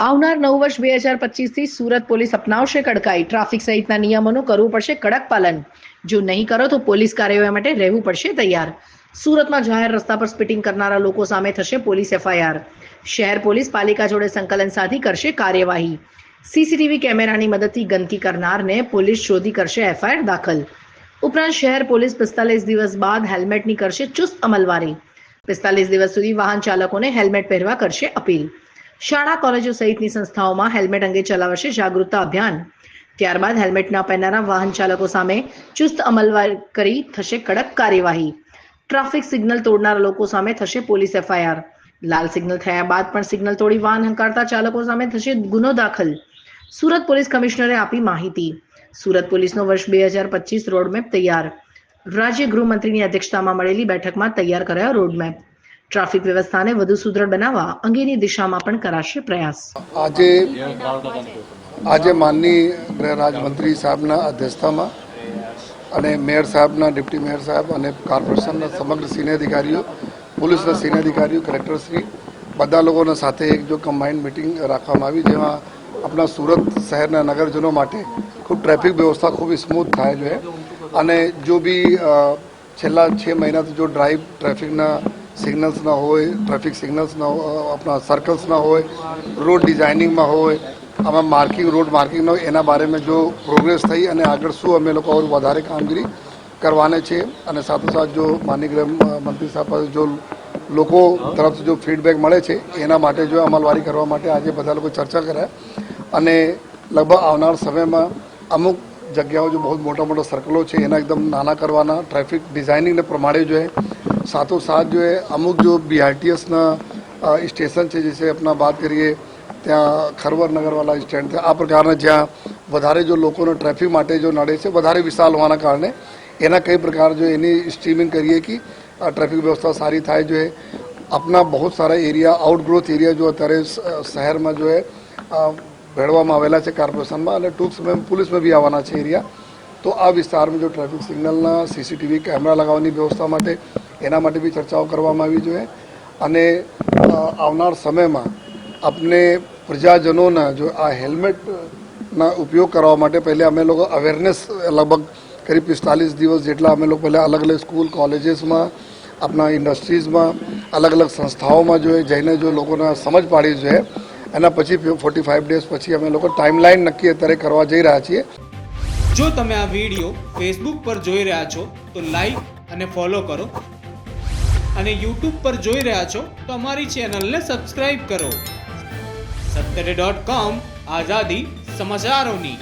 આવનાર નવ વર્ષ બે હજાર પચીસથી સુરત પોલીસ અપનાવશે કડકાઈ. ટ્રાફિક સહિતના નિયમોનું કરવું પડશે કડક પાલન. જો નહીં કરો તો પોલીસ કાર્યવાહી માટે રહેવું પડશે તૈયાર. સુરતમાં જાહેર રસ્તા પર સ્પીટિંગ કરનારા લોકો સામે થશે પોલીસ એફઆઈઆર. શહેર પોલીસ પાલિકા જોડે સંકલન સાધી કરશે કાર્યવાહી. સીસીટીવી કેમેરાની મદદથી ગંદકી કરનારને પોલીસ શોધી કરશે એફઆઈઆર દાખલ. ઉપરાંત શહેર પોલીસ પિસ્તાલીસ દિવસ બાદ હેલ્મેટની કરશે ચુસ્ત અમલવારી. પિસ્તાલીસ દિવસ સુધી વાહન ચાલકોને હેલ્મેટ પહેરવા કરશે અપીલ. શાળા કોલેજો સહિતની સંસ્થાઓમાં હેલ્મેટ અંગે ચલાવશે જાગૃતતા અભિયાન. ત્યારબાદ હેલ્મેટ ન પહેરનારા વાહન ચાલકો સામે ચુસ્ત અમલવારી કરી થશે કડક કાર્યવાહી. ટ્રાફિક સિગ્નલ તોડનારા લોકો સામે થશે પોલીસ એફઆઈઆર. લાલ સિગ્નલ થયા બાદ પણ સિગ્નલ તોડી વાહન હંકારતા ચાલકો સામે થશે ગુનો દાખલ. સુરત પોલીસ કમિશનરે આપી માહિતી. સુરત પોલીસનો વર્ષ બે હજાર પચીસ રોડમેપ તૈયાર. રાજ્ય ગૃહમંત્રીની અધ્યક્ષતામાં મળેલી બેઠકમાં તૈયાર કરાયો રોડમેપ. ટ્રાફિક વ્યવસ્થાને વધુ સુદૃઢ બનાવવા અંગેની દિશામાં પણ કરાશે પ્રયાસ. આજે આજે માનની ગૃહ રાજમંત્રી સાહેબના અધ્યક્ષતામાં અને મેયર સાહેબના ડિપ્ટી મેયર સાહેબ અને કોર્પોરેશનના સમગ્ર સિનિયર અધિકારીઓ, પોલીસના સિનિયર અધિકારીઓ, કલેક્ટરશ્રી, બધા લોકોના સાથે એક જો કમ્બાઇન્ડ મિટિંગ રાખવામાં આવી, જેમાં આપણા સુરત શહેરના નગરજનો માટે ખૂબ ટ્રાફિક વ્યવસ્થા ખૂબ સ્મૂથ થાય છે. અને જો બી છેલ્લા છ મહિનાથી જો ડ્રાઈવ ટ્રાફિકના સિગ્નલ્સ ના હોય, ટ્રાફિક સિગ્નલ્સ ના આપણા સર્કલ્સ ના હોય, રોડ ડિઝાઇનિંગમાં હોય, આમાં માર્કિંગ, રોડ માર્કિંગ હોય એના બારેમાં જો પ્રોગ્રેસ થઈ અને આગળ શું અમે લોકો વધારે કામગીરી કરવાને છે અને સાથોસાથ જો માનની ગૃહ મંત્રી સાહેબ પાસે જો લોકો તરફથી જો ફીડબેક મળે છે, એના માટે જો અમલવારી કરવા માટે આજે બધા લોકો ચર્ચા કર્યા અને લગભગ આવનાર સમયમાં અમુક જગ્યાઓ જે બહુ મોટા મોટા સર્કલો છે, એના એકદમ નાના કરવાના ટ્રાફિક ડિઝાઇનિંગને પ્રમાણે જો સાથોસાથ જો અમુક જો બીઆરટીએસના સ્ટેશન છે જે આપણા વાત કરીએ, ત્યાં ખરવર નગરવાલા સ્ટેન્ડ છે. આ પ્રકારના જ્યાં વધારે જો લોકોનો ટ્રાફિક માટે જો નડે છે, વધારે વિશાલ હોવાના કારણે એના કઈ પ્રકાર જો એની સ્ટ્રીમિંગ કરીએ કે ટ્રાફિક વ્યવસ્થા સારી થાય જોઈએ अपना બહુ સારા એરિયા आउट ग्रोथ एरिया जो है शहर में जो ભેળવામાં આવેલા છે કોર્પોરેશનમાં અને ટૂંક સમયમાં પોલીસમાં બી આવવાના છે એરિયા. તો આ વિસ્તારમાં જો ટ્રાફિક સિગ્નલના સીસીટીવી કેમેરા લગાવવાની વ્યવસ્થા માટે એના માટે બી ચર્ચાઓ કરવામાં આવી જોઈએ. અને આવનાર સમયમાં આપણે પ્રજાજનોના જો આ હેલ્મેટના ઉપયોગ કરવા માટે પહેલે અમે લોકો અવેરનેસ લગભગ કરીબ પિસ્તાલીસ દિવસ જેટલા અમે લોકો પહેલાં અલગ અલગ સ્કૂલ, કોલેજીસમાં આપણા ઇન્ડસ્ટ્રીઝમાં અલગ અલગ સંસ્થાઓમાં જોઈએ જઈને જો લોકોને સમજ પાડી જોઈએ. એના પછી ફોર્ટી ફાઇવ ડેઝ પછી અમે લોકો ટાઈમલાઈન નક્કી અત્યારે કરવા જઈ રહ્યા છીએ. જો તમે આ વીડિયો ફેસબુક પર જોઈ રહ્યા છો, તો લાઈક અને ફોલો કરો. અને યુટ્યુબ પર જોઈ રહ્યા છો, તો અમારી ચેનલને સબસ્ક્રાઇબ કરો. સત્તરે ડોટ કોમ આઝાદી સમાચારોની.